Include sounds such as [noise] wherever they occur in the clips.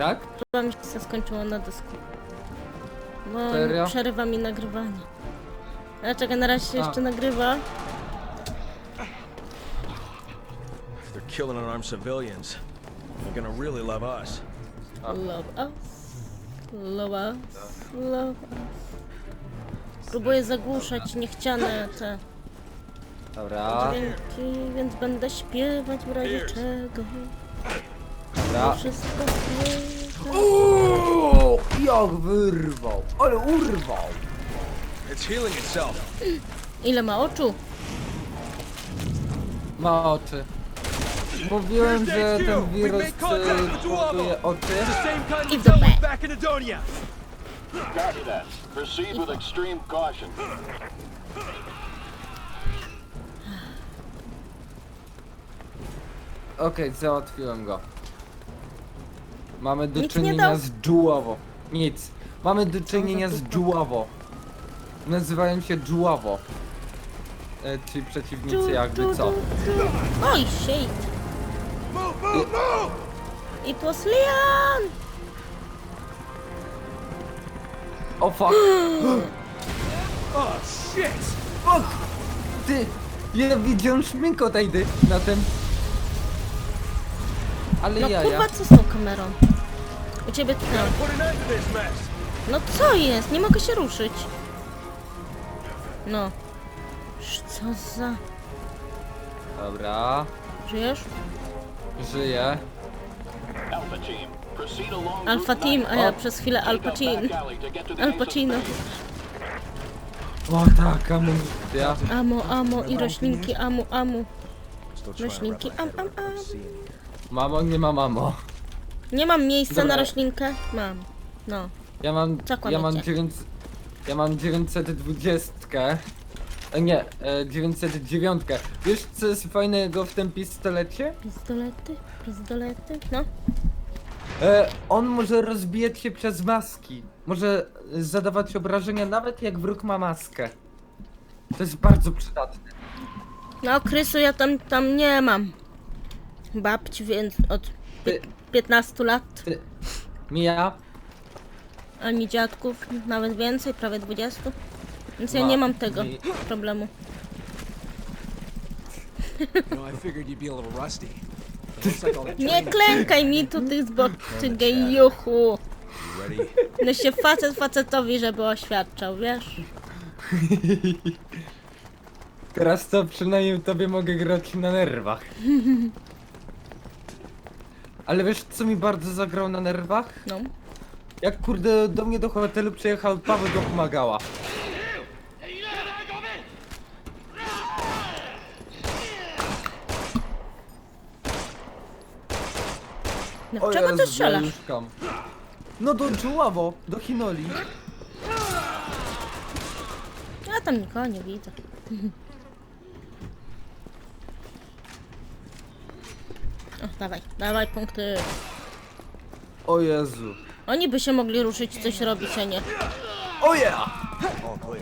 Tak? Chyba mi się skończyło na dysku. Bo Serio? przerywa mi nagrywanie. A czekaj, na razie się A. jeszcze nagrywa. They're killing unarmed civilians. They're gonna really love us. Love us. Love us. Love us. Próbuję zagłuszać niechciane te Dobra, dźwięki, więc będę śpiewać w razie czego. Dobra. Wszystko. Uuu, jak wyrwał, ale urwał. It's healing itself. Ile ma oczu? Ma oczy. Mówiłem, że ten wirus y, powoduje oczy. Same kind I w dupę. back in Adonia. Copy that. Proceed with extreme caution. Okej, załatwiłem go. Mamy do Nic nie czynienia dał? z dżuławo. Nic. Mamy do czynienia z dżuławo. Nazywają się dżuławo. E, ci przeciwnicy jakby co. Oj, shit. It was Leon! O fuck! [gasps] Oh shit! Fuck! Ty! Ja widziałem szminkę od Aidy na tym. Ale No jaja. kurwa, co z tą kamerą? U ciebie mess. No co jest? Nie mogę się ruszyć. No. Co za... Dobra. Żyjesz? Żyję. Alpha team, proceed along Alpha Route Team, a ja przez chwilę Al Take a Pacino. back alley to get to the Al base of Pacino. space. O tak, amunicja. Amo, amo i roślinki, amu, amu. Roślinki, am, am, am. Mamo, nie ma mamo. Nie mam miejsca Dobra. na roślinkę? Mam. No. Ja mam, Co ja mam kłamiecie? 900, ja mam 920. E, Nie, e, 909. Wiesz co jest fajnego w tym pistolecie? Pistolety, pistolety, no. E, on może rozbijać się przez maski. Może e, zadawać obrażenia nawet jak wróg ma maskę. To jest bardzo przydatne. No, Krysu ja tam, tam nie mam. Babci, więc od Ty, 15 lat. Mija, A mi dziadków nawet więcej, prawie 20. Więc ja Ma- nie mam tego mi- [gasps] problemu. You know, I figured you'd be a little rusty. It [laughs] looks like all that Nie training- klękaj mi tu, ty zboczy gejuchu. You ready? No się facet facetowi, żeby oświadczał, wiesz? [laughs] teraz to przynajmniej tobie mogę grać na nerwach. [laughs] Ale wiesz co mi bardzo zagrał na nerwach? No. Jak kurde do mnie do hotelu przyjechał Paweł go pomagała. No czego ty strzelasz? No do Dżuławo, do Hinoli. Ja tam nikogo nie widzę. O, dawaj, dawaj punkty. O Jezu. Oni by się mogli ruszyć, coś robić, a nie. O yeah!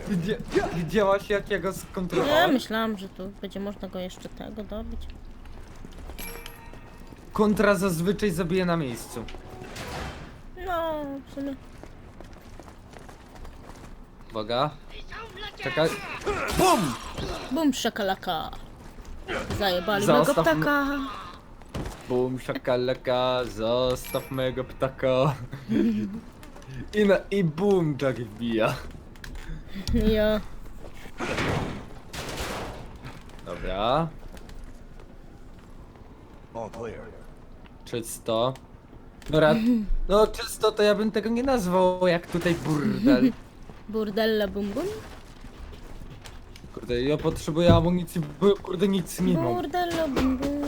Widzia widziałaś jak ja go Ja skontrolowałem? myślałam, że tu będzie można go jeszcze tego dobić. Kontra zazwyczaj zabije na miejscu. No, w sumie. Uwaga. Czekaj. BUM! Bum, szakalaka. Zajebali mego Zostaw m- ptaka. Bum, szakalaka, zostaw mojego ptaka. I, na, i bum, tak wbija. Ja. Dobra. All clear. Czysto. Dobra, no czysto to ja bym tego nie nazwał jak tutaj burdel. [laughs] Burdella bum bum. Kurde, ja potrzebuję amunicji, bo kurde nic nie mam. Burdella bum bum.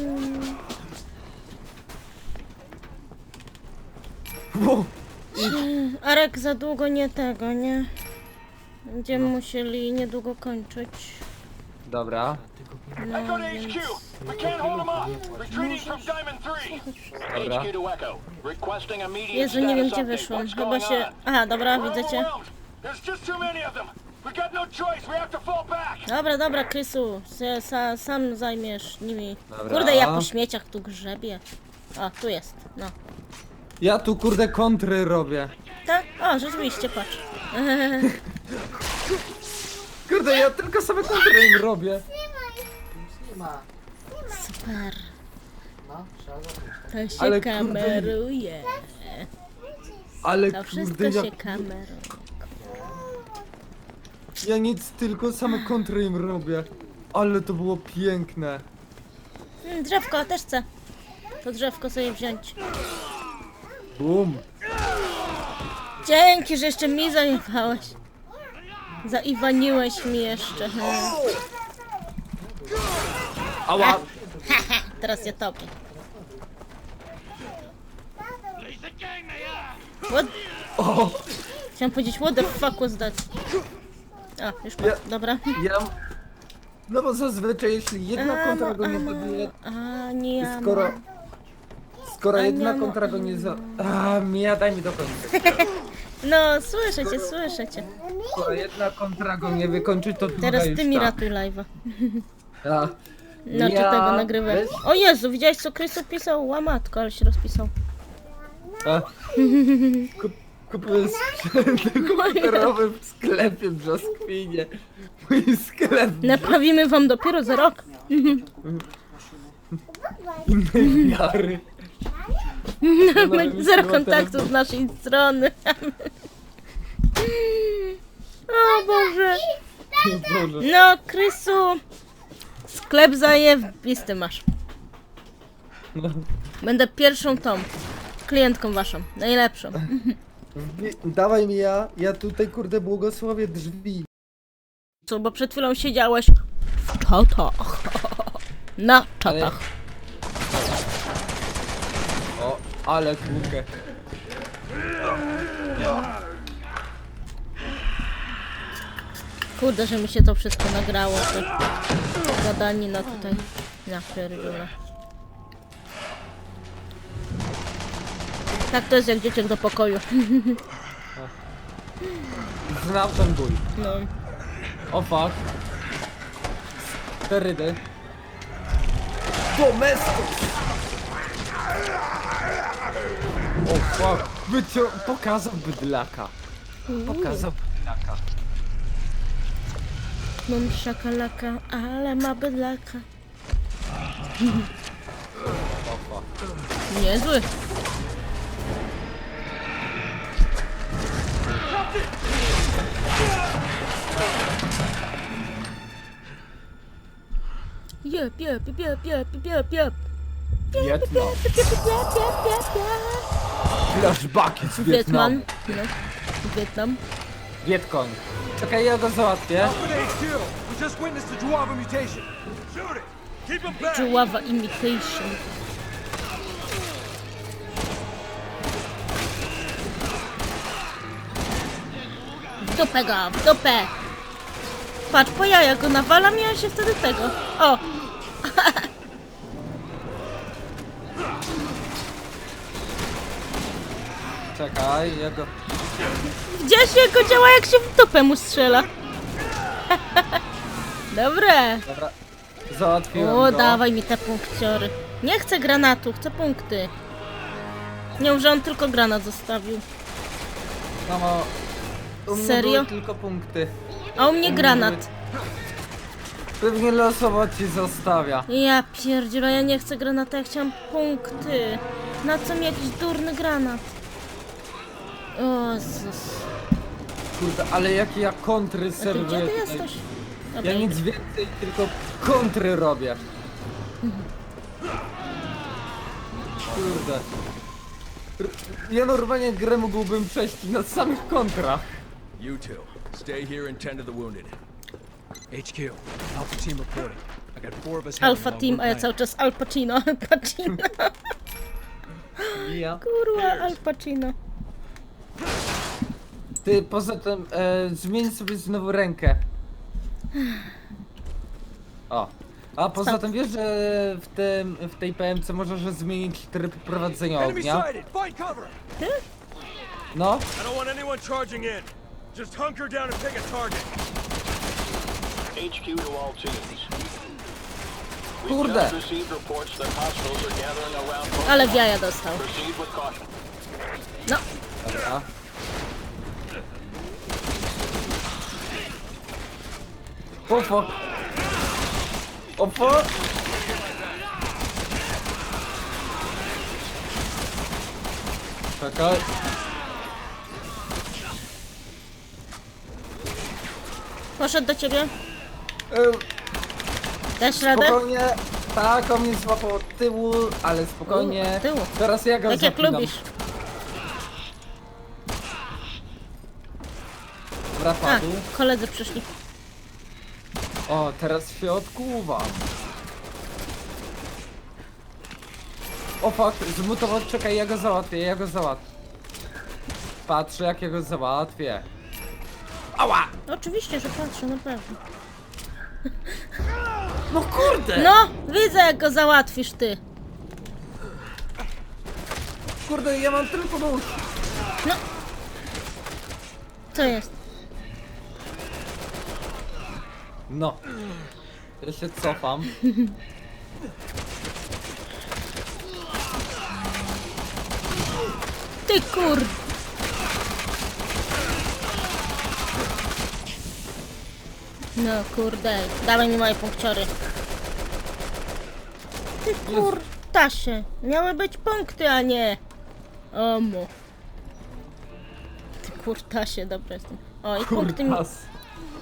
Wow. Arek za długo nie tego, nie? Będziemy musieli niedługo kończyć. Dobra, No, Echo to więc... HQ. We can't hold them up. Retreating from Diamond 3. Dobra. Jezu, nie wiem gdzie wyszłam. Chyba się... Aha, dobra, got no. Dobra, dobra, Krysu. Se, sa, sam zajmiesz nimi. Dobra. Kurde, ja po śmieciach tu grzebię. A, tu jest, no. Ja tu kurde kontry robię. Tak? O, rzeczywiście, patrz. [laughs] Kurde, ja tylko same kontry im robię. Nie ma. Super. No, trzeba zacząć. To się Ale kurde- kameruje. Ale To wszystko kurde, ja, się kameruje. ja nic, tylko same kontry im robię. Ale to było piękne. Mm, drzewko, też chcę. To drzewko sobie wziąć. Bum. Dzięki, że jeszcze mi zajebałeś. Zaiwaniłeś mi jeszcze. Ała. [laughs] Teraz ja topię. What? O, Chciałam powiedzieć, what the fuck was that? A, już Ja- dobra. ja... No bo zazwyczaj jeśli jedna kontra go nie zabije, A, nie ja. skoro... Skoro A jedna nie, no, kontra go nie za... A, Mija, daj mi dokończyć. [laughs] No, słyszę cię, słyszę cię. Skoro jedna kontra go nie wykończy, to druga Teraz już ty mi tak. ratuj live'a. [laughs] A. Znaczy Ja- tego nagrywaj. weź- O Jezu, widziałeś co Krysu pisał? Łamatko, ale się rozpisał. A. Kup, kupiłem sprzęt komputerowy w sklepie w Brzoskwinie. Mój sklep Naprawimy wam dopiero za rok. innej [laughs] wiary. Zero kontaktu z naszej strony. [laughs] O Boże. No, Krysu. Sklep zajebisty masz. No. Będę pierwszą tą. Klientką waszą. Najlepszą. Wbi- Dawaj mi ja, ja tutaj kurde błogosławię drzwi. Co, bo przed chwilą siedziałeś w czatach. [laughs] Na czatach. O, ale kółkę. Kurde, że mi się to wszystko nagrało. To gadanina tutaj. Na pierdolę. Tak to jest jak dzieciak do pokoju. [laughs] Znam ten ból. No. O fuck. Sterydy. Domestos! O fuck. Wycią... Pokazał bydlaka. Pokazał bydlaka. Mam szakalaka, ale ma bydlaka. O [laughs] fuck. Niezły. Jep, jep, jep, jep, jep, jep. Wietnam. Jep, jep, jep, jep, jep. Flashbacki z Wietman. Wietnamu. No. Wietnam. Wietkoń. Czekaj, ja go załatwię. We just witnessed the Juava mutation. Shoot it! Keep him back! Chihuahua imitation. W dupę go, w dupę! Patrz, po jaja go nawalam ja się wtedy tego. O! Czekaj, ja go... Gdzieś jego działa jak się w dupę mu strzela. [laughs] Dobre. Dobra. Załatwiłem O, go. dawaj mi te punkciory. Nie chcę granatu, chcę punkty. Nie, że on tylko granat zostawił. Mamo, u mnie Serio? były tylko punkty. A u mnie granat. Pewnie losowo ci zostawia. Ja pierdzielę, ja nie chcę granata, ja chciałam punkty. Na co mi jakiś durny granat? O Jezus. Kurde, ale jakie ja kontry A ty serwuję gdzie ty tutaj. jesteś? Dobra, Ja nic więcej, tylko kontry robię. Kurde. R- Ja normalnie grę mógłbym przejść na samych kontrach. You two, stay here and tend to the wounded. HQ, Alpha Team reporting. I got four of us Alfa heading Team, a ja cały czas Al Pacino, Al Pacino. Ja. Kurwa, Al Pacino. Ty, poza tym, e, zmień sobie znowu rękę. O. A poza tym wiesz, że w, tym, w tej PMC możesz zmienić tryb prowadzenia Enemy ognia? sighted! Find cover! No, I don't want anyone charging in. Just hunker down and pick a target. HQ to all teams. We've Kurde. just received reports that hostiles are gathering around Ale w jaja dostał. Proceed with caution. No, Dobra. O fuck. O fuck. Czekaj. poszedł do ciebie. Eee, Dasz radę? Spokojnie. Tak, on mnie złapał od tyłu, ale spokojnie. U, od tyłu. Teraz ja go Tak jak zapinam. lubisz. Dobra, A, padł. koledzy przyszli. O, teraz się odkuwa. O fuck, zmutował, czekaj, ja go załatwię, ja go załatwię. Patrzę jak ja go załatwię. Ała! Oczywiście, że patrzę, na pewno. No kurde! No, widzę jak go załatwisz ty. Kurde, ja mam tylko nóż. Co jest? No. Ja się cofam. Ty kur... No kurde, dawaj mi moje punkciory. Ty kur... Tasie, miały być punkty, a nie... Omu. Ty kur... Tasie, dobra jestem. O, i punkty mi, Kurtas.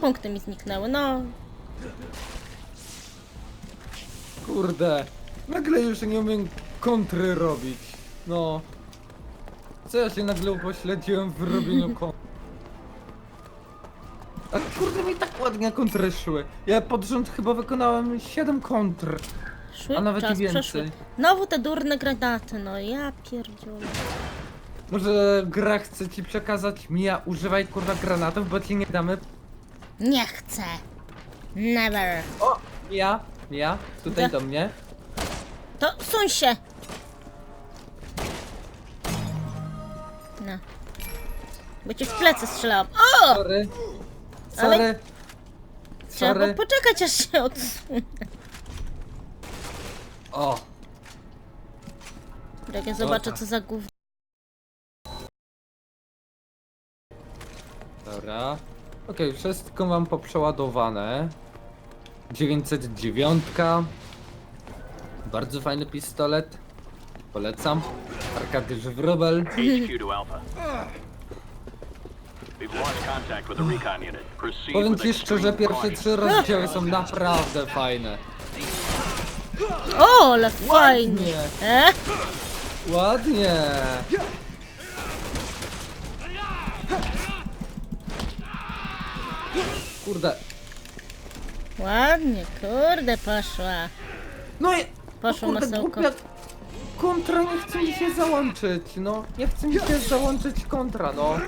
Punkty mi zniknęły, no. Kurde. Nagle już nie umiem kontry robić. No. Co ja się nagle upośledziłem w robieniu [laughs] kontry? A kurde mi tak ładnie kontry szły. Ja pod rząd chyba wykonałem 7 kontr. Szły, A nawet i czas więcej. przeszły. Znowu te durne granaty, no ja pierdzielę. Może gra chce ci przekazać Mia, używaj kurwa granatów, bo ci nie damy. Nie chcę. Never. O! Mia, Mia, tutaj Gdzie? do mnie. To suń się! No. Bo ci w plecy strzelałam. O! Sorry. Ale- Sorry. Trzeba Sorry. poczekać aż się odsunie. O! Jak ja zobaczę co za gówno. Dobra. Okej, wszystko mam poprzeładowane. 909. Bardzo fajny pistolet. Polecam. Arkadiusz Wrobel. HQ to Alpha. We've lost contact with the recon unit. Proceed Powiem with ci szczerze, extreme pierwsze trzy rozdziały są naprawdę fajne. O, ale fajnie. Nie, E? ładnie. Kurde. Ładnie, kurde poszła. No i... Poszło kurde, masełko. głupia Kontra nie chce mi się załączyć, no. Nie chce mi się załączyć kontra, no.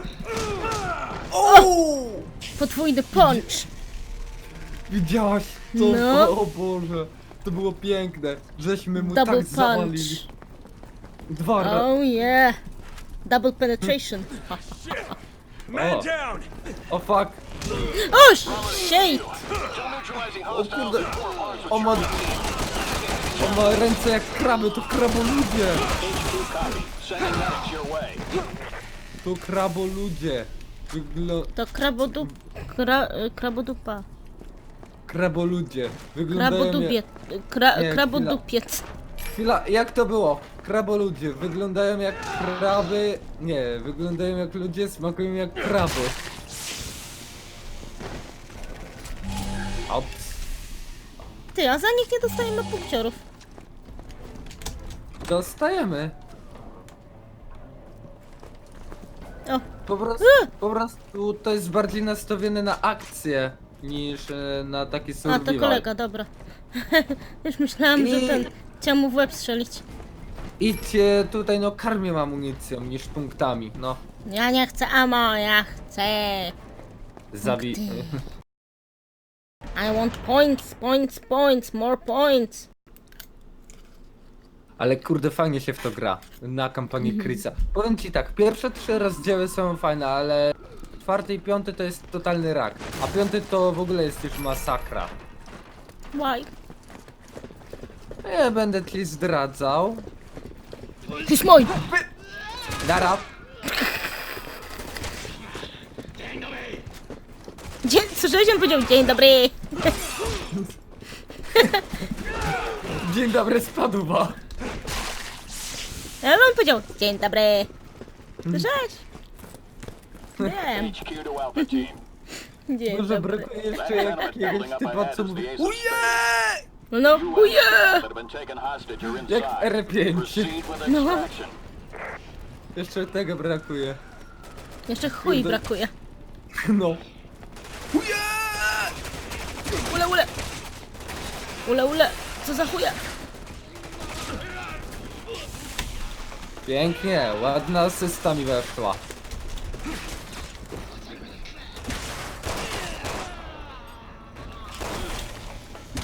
Podwójny punch. Widziałaś to? No. O Boże. To było piękne. Żeśmy mu Double tak zawalili. punch. Dwa razy. Oh yeah. Double penetration. Man O. down! O fuck. O, shit! O kurde. O ma... O ma ręce jak kraby, to kraboludzie. To kraboludzie. Wyglo... To krabodup... Kra, krabodupa. Kraboludzie. Wyglądają Krabodubie... Kra, Nie, krabodupiec. Chwila, jak to było? Kraboludzie. Wyglądają jak kraby... Nie, wyglądają jak ludzie, smakują jak kraby. Ty, a za nich nie dostajemy punkciorów. Dostajemy. O, Po prostu, po prostu to jest bardziej nastawione na akcję niż e, na taki a survival. to kolega, dobra. [laughs] Już myślałam, że I- ten... Chciał mu w łeb strzelić. Idźcie tutaj, no karmię amunicją niż punktami, no. Ja nie chcę amo, ja chcę... Zabij. Punkty. I want points, points, points, more points. Ale kurde, fajnie się w to gra na kampanii Mhm. Chrisa. Powiem ci tak, pierwsze trzy rozdziały są fajne, ale czwarty i piąty to jest totalny rak. A piąty to w ogóle jest już masakra. Why? Nie będę ci zdradzał. Jest mój! Dara, Słyszałeś, on powiedział dzień dobry. Dzień dobry, spadła. Ale on powiedział dzień dobry. Słyszałeś? Wiem. HQ to Alpha Team. Dzień Może dobry. brakuje jeszcze jakiegoś typa, co mówi UJE! No, uje! that have been taken hostage are inside. Jak w R5. Proceed with No. extraction. Jeszcze tego brakuje. Jeszcze chuj brakuje. No. Ule, ule. Ule, ule. Co za chuja? Pięknie, ładna asysta mi weszła.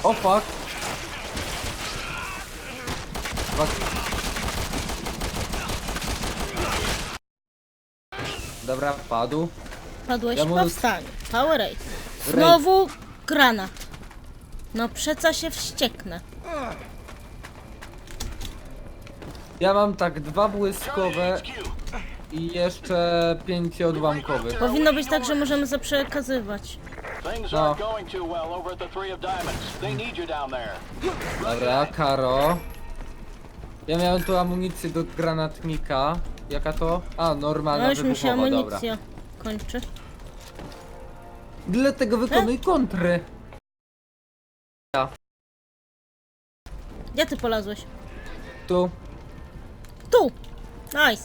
O fuck. Fuck. Dobra, padł. Padłeś Ja mu- powstań. Powerade. Znowu granat. No przeca się wścieknę. Ja mam tak dwa błyskowe i jeszcze pięć odłamkowych. Powinno być tak, że możemy zaprzekazywać. Things No. aren't going too well over at the Three of Diamonds. They need you down there. Dobra, Karo. Ja miałem tu amunicję do granatnika. Jaka to? A, normalna No już mi się wybuchowa, dobra. amunicja kończy. Dlatego wykonuj kontry. Gdzie ty polazłeś? Tu. Tu! Nice!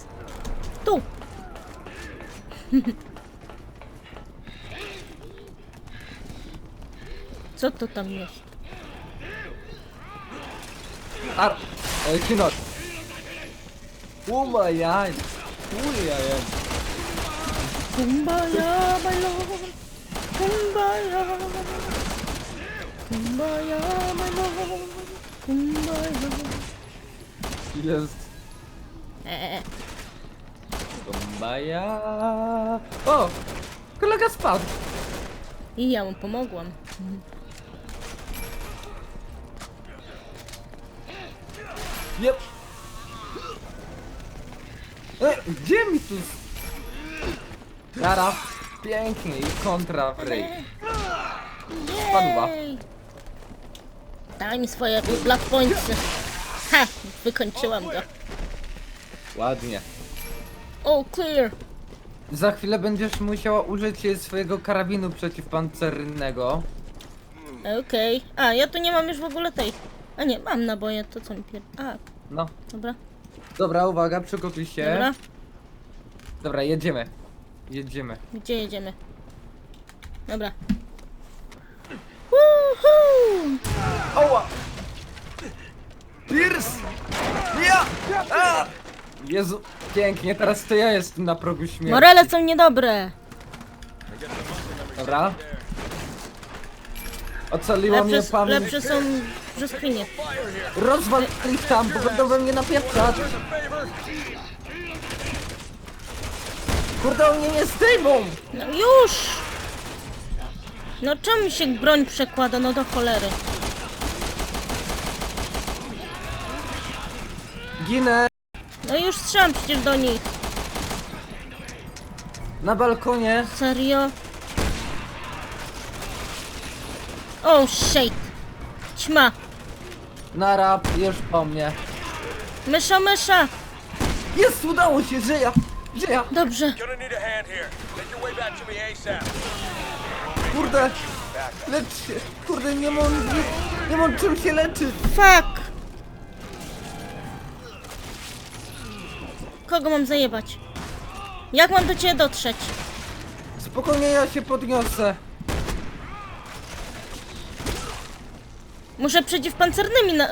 Tu! [laughs] Co to tam jest? Ar... E, Kinot. Umajaj. Ujajaj. Kumbaya, my lord! Kumbaya! Kumbaya, my lord! Kumbaya! Jest. Eee, Bombaja. O! Kolega spadł. I ja mu pomogłam. Jep. E, gdzie mi tu... Kara. Pięknie i kontra w ryj. Spadła. Daj mi swoje black pointsy. Ha! Wykończyłam go. Ładnie. Oh, clear! Za chwilę będziesz musiała użyć swojego karabinu przeciwpancernego. Okej. A, ja tu nie mam już w ogóle tej. A nie, mam naboje, to co mi pier... A, No. dobra, Dobra, uwaga, przygotuj się. dobra. Dobra, jedziemy. Jedziemy. Gdzie jedziemy? Dobra. Jezu, pięknie, teraz to ja jestem na progu śmierci. Morele są niedobre. Dobra. Ocaliła mnie Lepsze, pamięć. lepsze są brzoskwinie. Rozwal ich tam, bo będą we mnie napieprzać. Kurde, oni nie zdejmą! No już! No czemu się broń przekłada? No do cholery. Ginę już strzelam przecież do nich. na balkonie. Serio? Oh shit. Ćma. Nara, już po mnie. Mysza, mysza. Jest, udało się, że ja, że ja. Dobrze. Gonna need a hand here. Make your way back to me ASAP. Kurde, lecz się. Kurde, nie mam, nie, nie mam czym się leczyć. Fuck. Kogo mam zajebać? Jak mam do ciebie dotrzeć? Spokojnie, ja się podniosę. Muszę przeciwpancernymi na,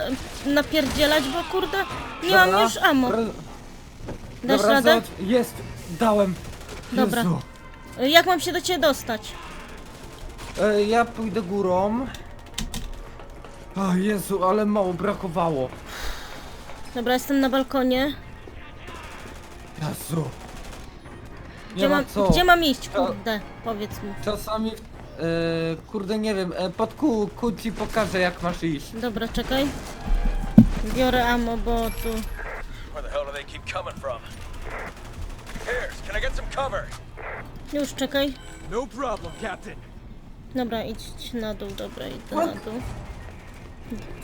napierdzielać, bo kurde, nie mam Dobra, już ammo. Ro- Dasz Dobra, radę? jest, dałem. Dobra. Jezu. Jak mam się do ciebie dostać? E, ja pójdę górą. O Jezu, ale mało brakowało. Dobra, jestem na balkonie. Jezu. Nie Gdzie ma mam, co. gdzie mam iść? Kurde, powiedz mi. Czasami, e, kurde, nie wiem, e, pod kół, kół ci pokażę jak masz iść. Dobra, czekaj. Biorę ammo, bo tu... Where the hell do they keep coming from? Here's, can I get some cover? Już, czekaj. No problem, Captain. Dobra, idź na dół, dobra, idę na dół.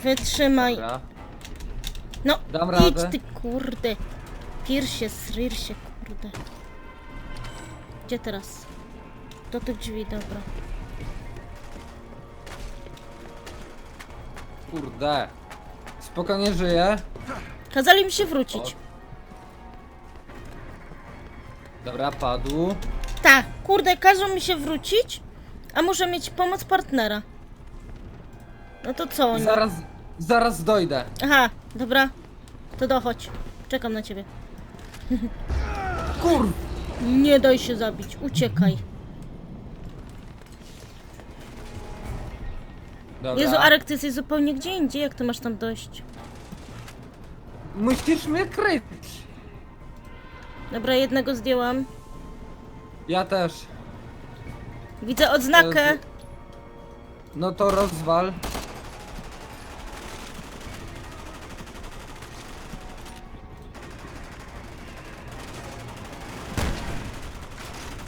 Wytrzymaj. Dobra. No, Dam idź radę. ty kurde. Sryr się, kurde. Gdzie teraz? Do tych drzwi, dobra. Kurde. Spokojnie żyję. Kazali mi się wrócić. Dobra, padł. Tak, kurde, każą mi się wrócić, a muszę mieć pomoc partnera. No to co oni? Zaraz, zaraz dojdę. Aha, dobra. To dochodź. Czekam na ciebie. [laughs] Kur... Nie daj się zabić, uciekaj. Dobra. Jezu, Arek, ty jesteś zupełnie gdzie indziej, jak ty masz tam dojść? Musisz mnie kryć. Dobra, jednego zdjęłam. Ja też. Widzę odznakę. No to rozwal.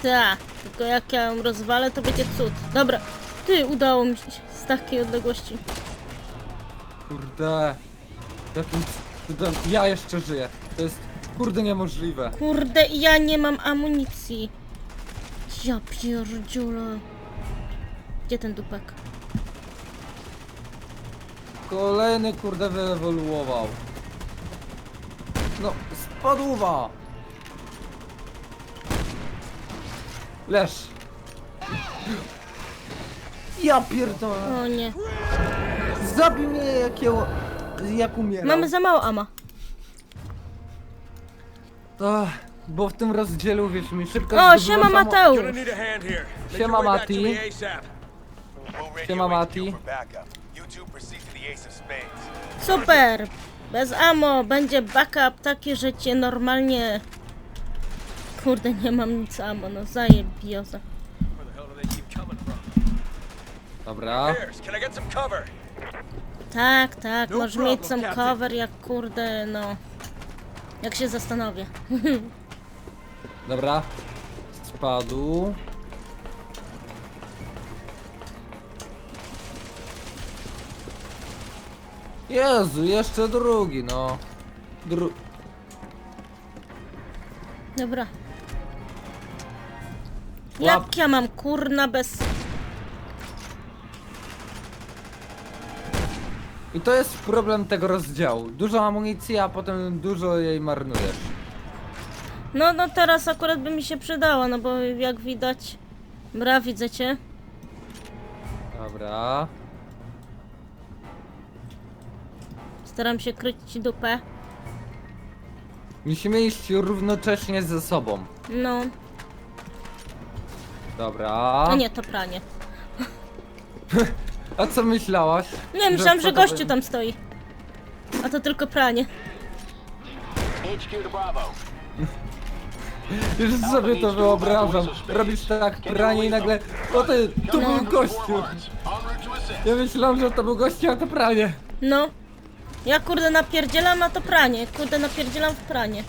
Tak, tylko jak ja ją rozwalę, to będzie cud. Dobra, ty, udało mi się z takiej odległości. Kurde. Jakim cudem. Ja jeszcze żyję. To jest kurde niemożliwe. Kurde, i ja nie mam amunicji. Ja pierdziule. Gdzie ten dupek? Kolejny kurde wyewoluował. No, spadła. Leż. Ja pierdolę. O nie. Zabij mnie jak ja, jak umieram. Mamy za mało ama. Ach, bo w tym rozdziale, wiesz mi, szybko O, zdobyło siema samo- Gonna Mateusz. need a hand here. Make Siema, your way back to Mati. me ASAP. We'll radio Siema, HQ Mati. for backup. You two proceed to the Ace of Spades. Super. Bez amo będzie backup taki, że cię normalnie... Kurde, nie mam nic amo, no zajebioza. Dobra. Tak, tak, No możesz problem, mieć some Captain. cover jak kurde, no... Jak się zastanowię. [laughs] Dobra. Spadł. Jezu, jeszcze drugi, no. Dru... Dobra. Łap. Jak ja mam kurna bez... I to jest problem tego rozdziału. Dużo amunicji, a potem dużo jej marnujesz. No, no teraz akurat by mi się przydała, no bo jak widać... Bra, widzę cię. Dobra. Staram się kryć ci dupę. Musimy iść równocześnie ze sobą. No, Dobra. no nie, to pranie. [laughs] A co myślałaś? Nie, myślałam, że gościu tam stoi. A to tylko pranie. HQ to Bravo. [laughs] Już sobie to wyobrażam. Robisz tak pranie i nagle. O ty, to No. był gościu. Ja myślałem, że to był gościu, a to pranie. No. Ja kurde napierdzielam, a to pranie. Kurde napierdzielam w pranie.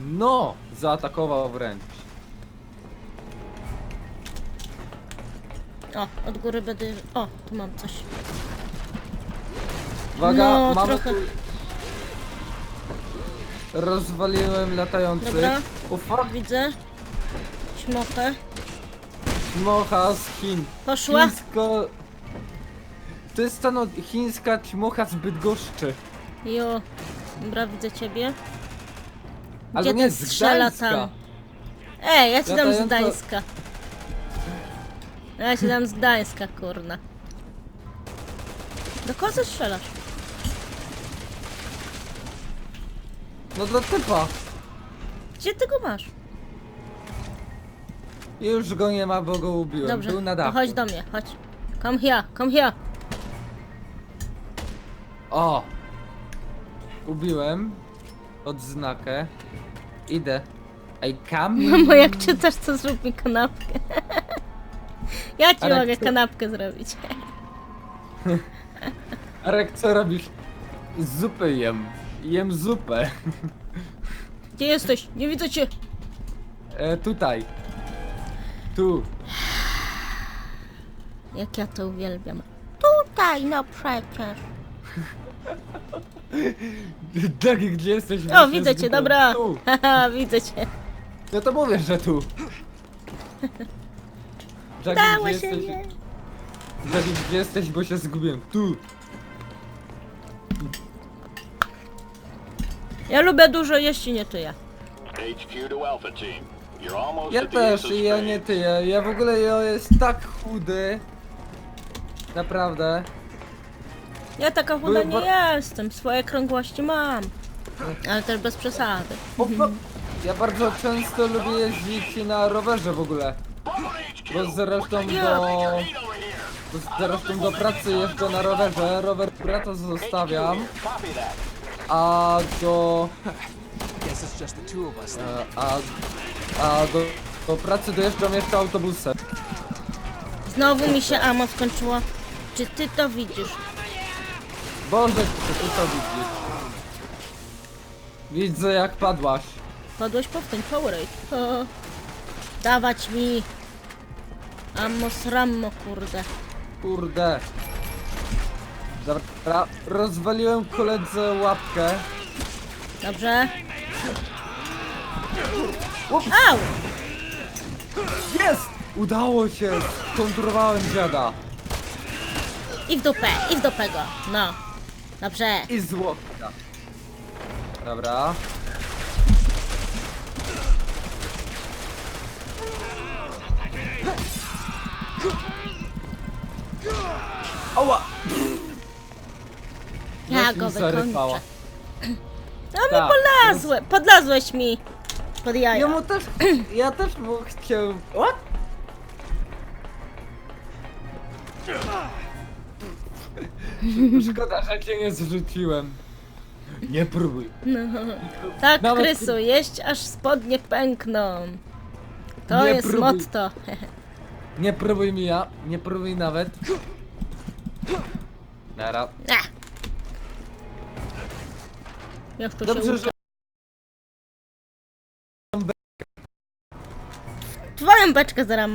No, zaatakował wręcz. O, od góry będę... O, tu mam coś. Uwaga, No, mamy trochę. tu... Rozwaliłem latający. Dobra. Fuck, Widzę. Śmochę. mocha z Chin. Poszła. Chińsko... To jest stano chińska ćmocha z Bydgoszczy. Jo. Dobra, widzę ciebie. Ale Gdzie nie, z strzela Gdańska. tam? Ej, ja ci dam z Latająca- Gdańska. Ja ci dam z Gdańska, kurna. Do kogo strzelasz? No do typa. Gdzie ty go masz? Już go nie ma, bo go ubiłem. Dobrze, Był na to dachu. chodź do mnie, chodź. Come here, come here. O! Ubiłem. Odznakę. Idę. Ej, kam? Mamo, jak czytasz, to zrób mi kanapkę. Ja ci Ale mogę kto- kanapkę zrobić. [laughs] Arek, co robisz? Zupę jem. Jem zupę. Gdzie jesteś? Nie widzę cię. E, tutaj. Tu. Jak ja to uwielbiam. Tutaj, no przecież. [laughs] Dagi, gdzie jesteś? O, Właśnie widzę cię, zgubiłem. dobra. Tu. Haha, [laughs] widzę cię. No to mówię, że tu. Dagi, Dało gdzie się jesteś? nie. Dagi, gdzie jesteś, bo się zgubiłem. Tu. Ja lubię dużo jeść i nie tyję. HQ to Alpha Team. You're almost Ja at the też, i ja nie Spades. ty, ja, ja w ogóle ja jest tak chudy. Naprawdę. Ja taka chuda nie jestem, swoje krągłości mam. Ale też bez przesady. O, o, ja bardzo często lubię jeździć na rowerze w ogóle. Bo zresztą do... Bo zresztą do pracy jeżdżę na rowerze, rower brata zostawiam, a do... E, a, a do, do pracy dojeżdżam jeszcze autobusem. Znowu mi się amo skończyło. Czy ty to widzisz? Boże, ty to widzisz? Widzę jak padłaś. Padłeś powtórz, Powerade. O, [laughs] dawać mi. Ammo srammo, kurde. Kurde. Dobra, rozwaliłem koledze łapkę. Dobrze? Ups. Au! Jest! Udało się! Skontrowałem dziada. I w dupę, i w dupę go. No. Dobrze. I z łokcia. Dobra. Oła! Ja go mi zarypała. wykończę. [clears throat] No mi Tak, podlazłe, podlazłeś mi. Pod Ja jaja. mu też, ja też mu chciałem... What? Szkoda, że cię nie zrzuciłem. Nie próbuj. Tak, Nawet- Krysu, jeść aż spodnie pękną. To Nie jest próbuj. motto. [laughs] Nie próbuj mi ja, nie próbuj nawet. Nara. Jak to się Dobrze, uczy? że Twoją beczkę zaraz